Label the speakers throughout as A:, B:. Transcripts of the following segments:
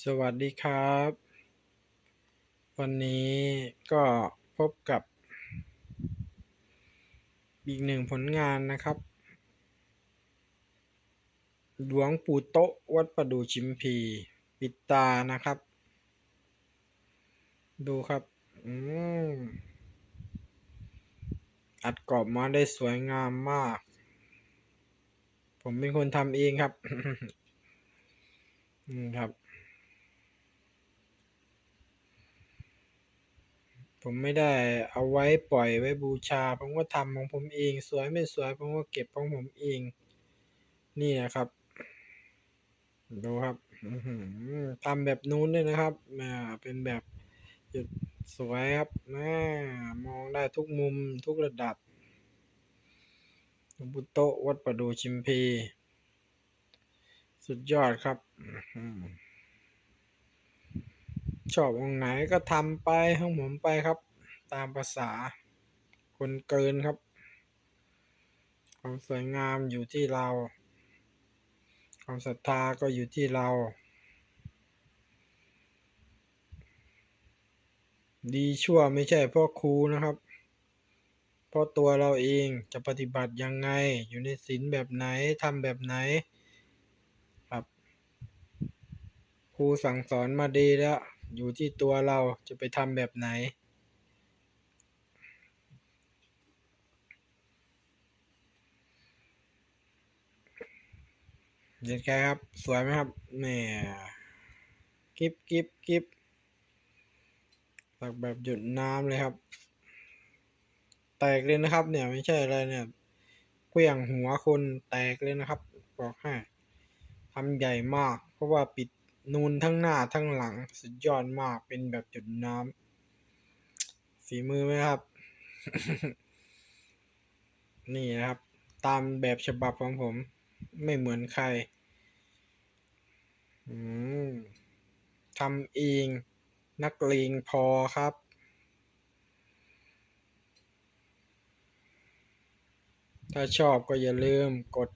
A: สวัสดีครับ วันนี้ก็พบกับอีกหนึ่งผลงานนะครับ หลวงปู่โตะวัดประดูชิมพี ปิดตานะครับ ดูครับอืมอัดกรอบมาได้สวยงามมาก ผมเป็นคนทำเองครับ อืมครับ ผมไม่ได้เอาไว้ปล่อยไว้บูชา ผมก็ทำของผมเอง สวยไม่สวยผมก็เก็บของผมเอง นี่นะครับ ดูครับทำแบบนู้นด้วยนะครับอ่าเป็นแบบจุดสวยครับอามองได้ทุกมุมทุกระดับหลวงปู่โตวัดประดูชิมพี สุดยอดครับ ชอบองไหนก็ทำไปของผมไปครับ ตามภาษา คนเกินครับ ความสวยงามอยู่ที่เรา ความศรัทธาก็อยู่ที่เรา ดีชั่วไม่ใช่เพราะครูนะครับเพราะตัวเราเองจะปฏิบัติยังไง อยู่ในศีลแบบไหนทำแบบไหนครับ ครูสั่งสอนมาดีแล้ว อยู่ที่ตัวเราจะไปทำแบบไหน เด็ดแค่ครับ สวยไหมครับแหมกิบกิบกิบตักแบบหยุดน้ำเลยครับ แตกเลยนะครับ เนี่ยไม่ใช่อะไรเนี่ยเคลื่องหัวคนแตกเลยนะครับ บอกให้ทำใหญ่มาก เพราะว่าปิด นูนทั้งหน้าทั้งหลัง สุดยอดมากเป็นแบบหยุดน้ำฝีมือไหมครับ นี่นะครับ ตามแบบฉบับของผม ไม่เหมือนใครทำเองนักเลงพอครับถ้าชอบก็อย่าลืมกด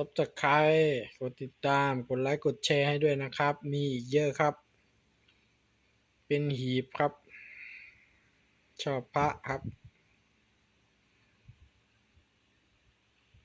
A: Subscribe กดติดตาม กดไลค์ กดแชร์ให้ด้วยนะครับ มีอีกเยอะครับ เป็นหีบครับ ชอบพระครับ